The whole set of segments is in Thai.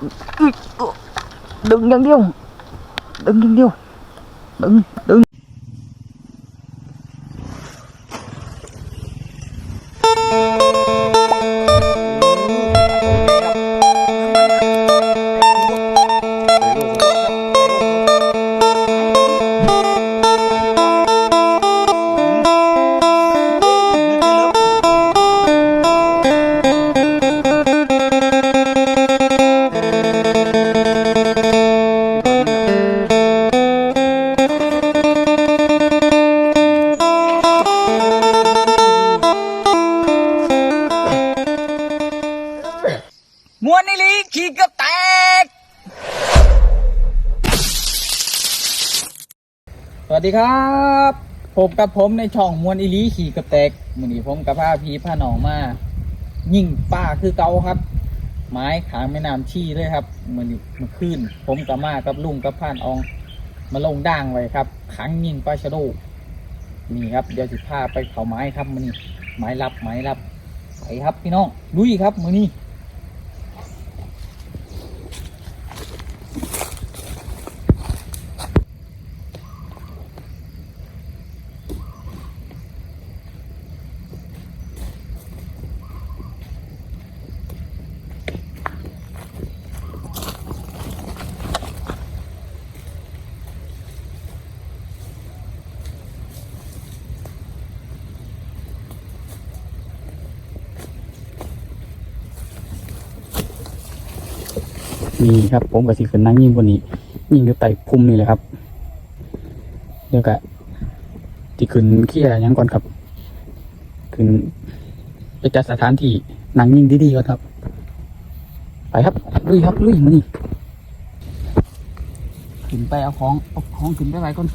อึ๊ะดึงอย่าง ดีครับผมกับผมในช่องมวนอีหลีขี่กระแตกมือนี้ผมกับพาพีพาหนองมายิ่งป้าคือเกาครับ ไม้ขางแม่น้ำชี่เลยครับมือนี้มือขึ้น ผมกับมากับลุงกับพานออง มาลงด่างไว้ครับขังยิ่งปลาชะโดนี่ครับเดี๋ยวสิพาไปเขาไม้ครับมือนี้ไม้รับไม้รับไปครับพี่น้องลุยครับมือนี้ นี่ครับ ผมกับสิขึ้นนั่งยิงบนนี้ ยิงอยู่ใต้พุ่มนี่แหละครับ เดี๋ยวกะที่ขึ้นเขี้ยหยังก่อนครับ ขึ้นไปจัดสถานที่นั่งยิงดีๆก่อนครับ ไปครับลุยครับลุยมานี่ขึ้นไปเอาของเอาของขึ้นไปไว้ก่อน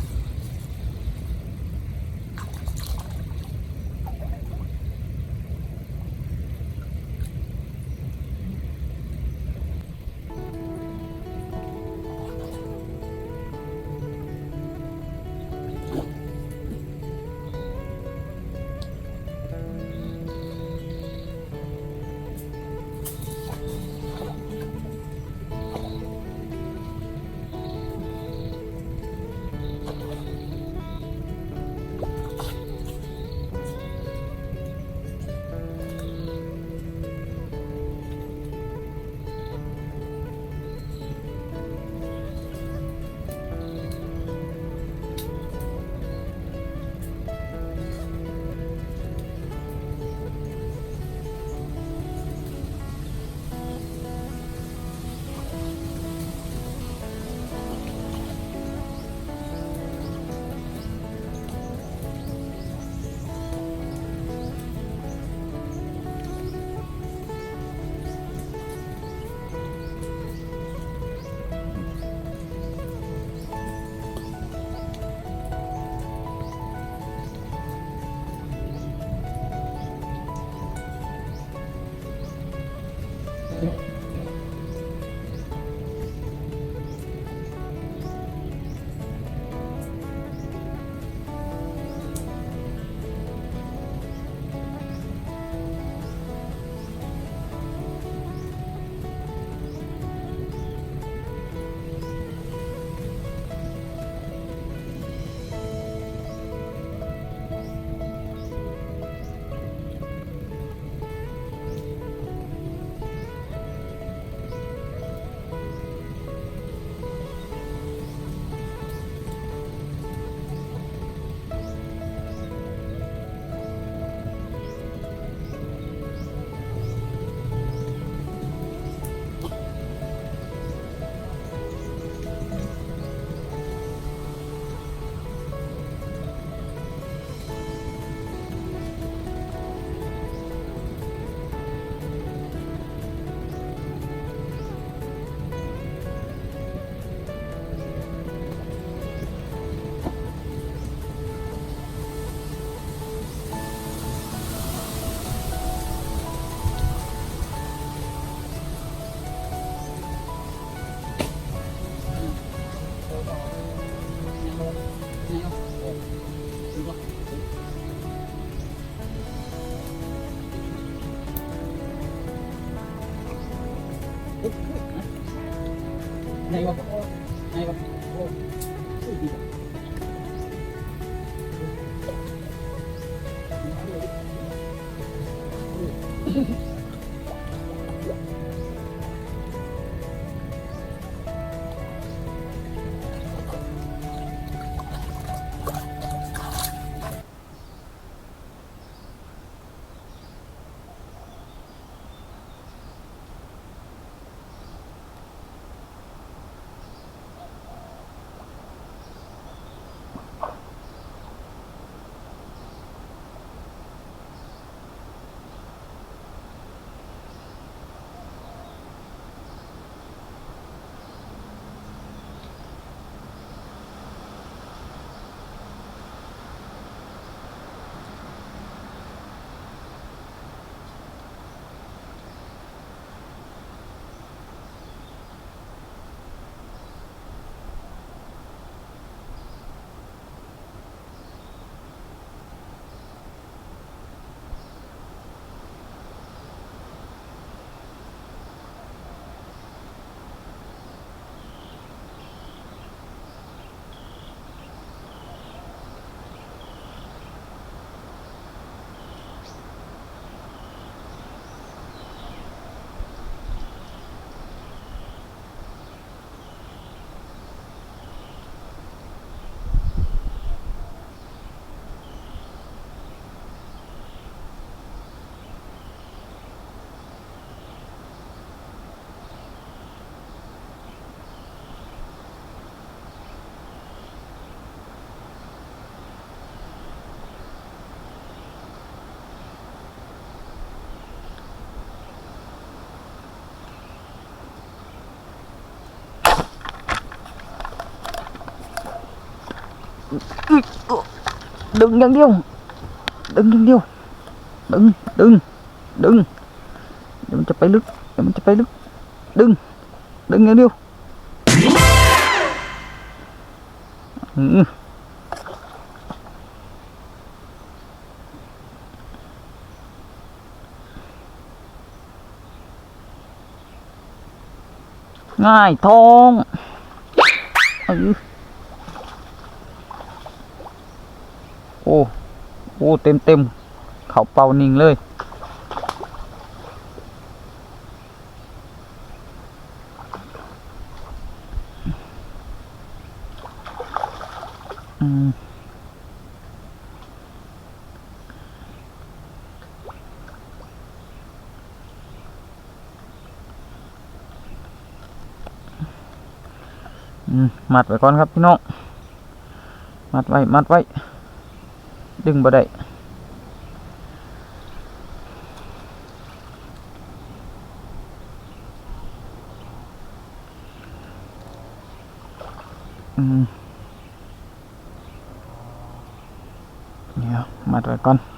ดึงอย่างเดียวดึงอย่างเดียวดึงดึงดึ โอ้โอ้เต็มเต็มเขาเป่านิ่งเลย อืมมัดไว้ก่อนครับพี่น้อง มัดไว้ มัดไว้ ดึงบ่ได้อืมเ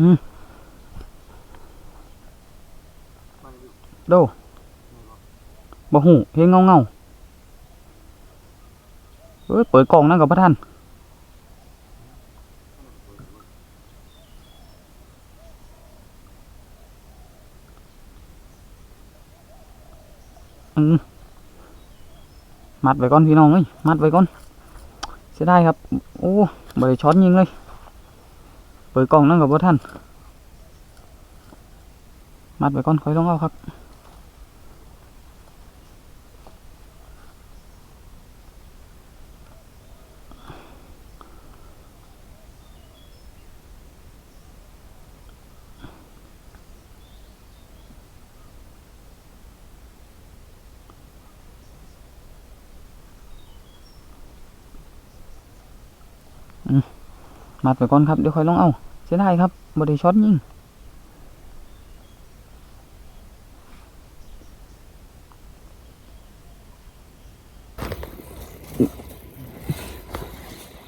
อืมดูบ่หูเพียงเงาเงาๆเอ้ย เปิดกล่องนั่นกับพระท่านอืมมัดไว้ก่อนพี่น้องเอ้ยมัดไว้ก่อนเสียดายครับ โอ้บริช้อนยิงเลย เปิดกล่องนั่งกับว่าท่านมัดไปก่อนค่อยต้องเอาครับ อ มัดไปก่อนครับเดี๋ยวค่อยลองเอาเสียดายครับบไดช็อตยิง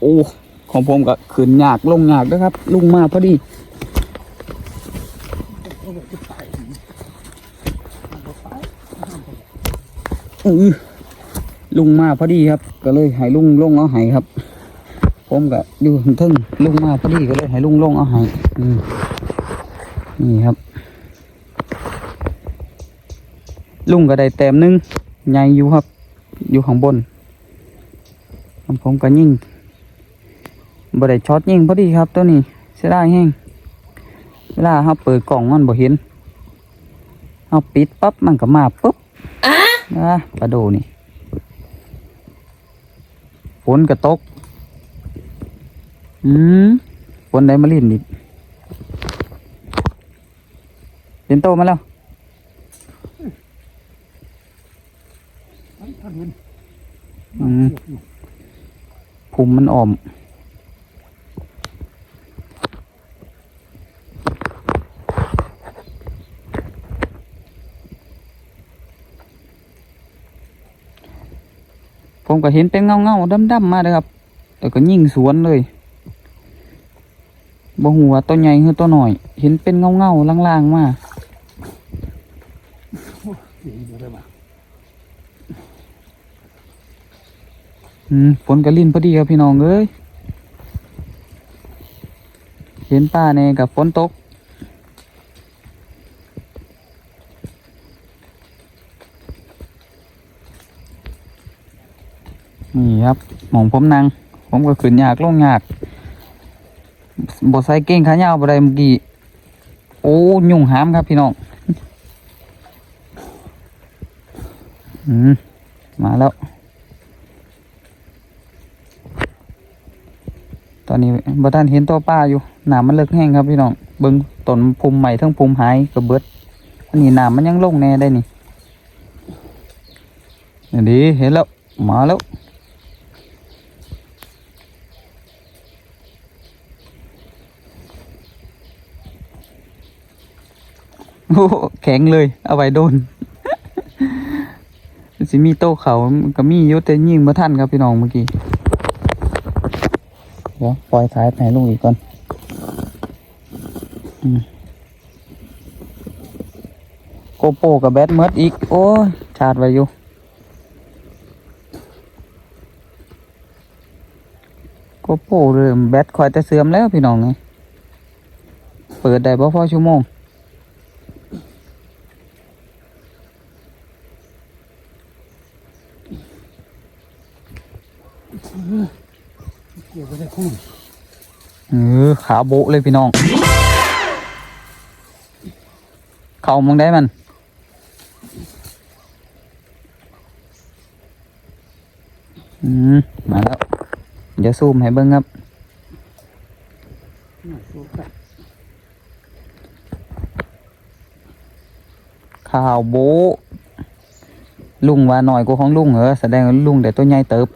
โอ้ของผมก็ขึ้นยากลงยากด้วยครับ ลุงมาพอดีอือลุงมาพอดีครับ ก็เลยให้ลุงลงเอาให้ครับ ผมก็อยู่ข้างเทึ่งลุงมาพอดีก็เลยให้ลุงลงเอาให้อืมนี่ครับ ลุงก็ได้แต้มหนึงใหญ่อยู่ครับ อยู่ข้างบนผมก็ยิงบ่ได้ช็อตยิงพอดีครับตัวนี้เสียดายแห้งเวลาเราเปิดกล่องมันบ่เห็นเราปิดปั๊บมันก็มาปุ๊บนะปลาโดนี่ฝนกระตก อืมฝนได้มาลินอีกเป็นโตมาแล้วอืมภูมิมันอ่อมผมก็เห็นเป็นเงาเงาๆดำๆมาเลยครับ แต่ก็ยิงสวนเลย บ่หัวตัวใหญ่คือตัวหน่อย เห็นเป็นเงาเงาล่างๆมาอืมฝนกระลินพอดีครับพี่น้องเอ้ยเห็นป้าเนี่ยกับฝนตกนี่ครับหมองผมนั่งผมก็ขึ้นยากลงยาก บใส่เก่งขายาวบ่ได้เมื่อกี้ โอ้ยุ่งหามครับพี่น้อง อืม มาแล้ว ตอนนี้บ่ทันเห็นตัวป้าอยู่หน้ำมันเลิกแห้งครับพี่น้อง เบิ่งต้นภูมิใหม่ทั้งภูมิหายก็เบิด อันนี้หน้ำมันยังลงแน่ได้นี่นี่เห็นแล้ว มาแล้ว โอ้แข็งเลย เอาไว้โดนสิมีโต้เขาก็มียุแต่ยิงมาท่านครับพี่น้องเมื่อกี้ เดี๋ยวปล่อยสายไปให้ลุงอีกก่อนโกโปกับแบทเมิดอีก โอ้ชาร์จไว้อยู่โกโปเริ่มแบตคอยแต่เสื่อมแล้วพี่น้องไงเปิดได้บ่พอชั่วโมง เกี่ยวกับได้คู่ เออ ขาโบะเลยพี่น้อง เข้ามองได้มัน อืม มาแล้ว เดี๋ยวซูมให้เบิ้งครับข่าวโบลุงว่าหน่อยกว่าของลุงเหรอแสดงว่าลุงแต่ตัวใหญ่เติบ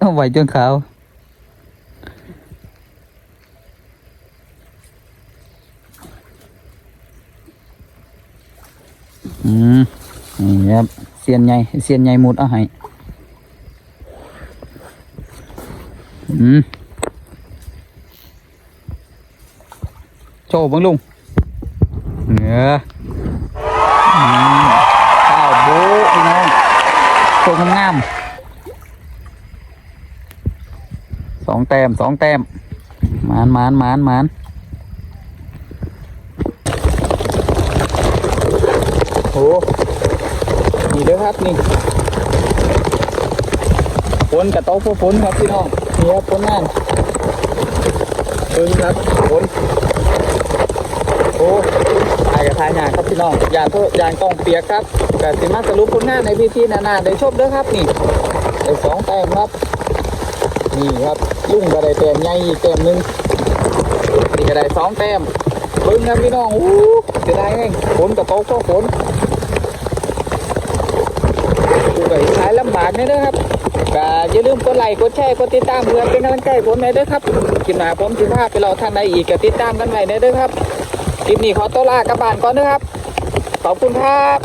เอาไว้จนขาว อืมนี่ครับเสียนใหญ่เสียนใหญ่หมุดเอาให้อืมโชว์เบังลุงเหนืออืมข้าวโบ๊ะพี่น้องโชว์งามๆสองแต้มสองแต้มหมานหมานหมานหมาน โอ้นี่ เด้อครับนี่ฝนกับโต๊ะพวกฝนครับพี่น้องนี่ครับฝนงานเบิ่งครับฝนโอ้ถ่ายกับถ่ายงานครับพี่น้องยานโทษยานกล้องเปียกครับแต่สิมาสรุปผลงานในพิธีนานาได้ชมเด้อครับนี่ได้สองแต้มครับนี่ครับลุ่งก็ได้แต้มใหญ่อีกแต้มหนึ่งนี่ก็ได้สองแต้มเบิ่งครับพี่น้องอู้เสียดายแห้งฝนกับโต๊ะพวกฝน กูก็ขายลำบากเนี่ยนะครับก็อย่าลืมกดไลค์กดแชร์กดติดตามเพื่อเป็นกำลังใจให้ผมหน่อยด้อครับคลิปหน้าผมสิพาไปเราทางใดอีกก็ติดตามกันไว้หน่อยเด้อครับคลิปนี้ขอตัวลากลับบ้านก่อนเด้อครับขอบคุณครับ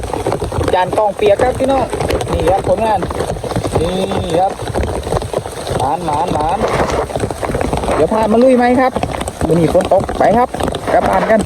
จานกองเปียกครับพี่น้องนี่ครับผลงานนี่ครับหมานหมานหมานเดี๋ยวพามาลุยไหมครับวันนี้ฝนตกไปครับกลับบ้านกัน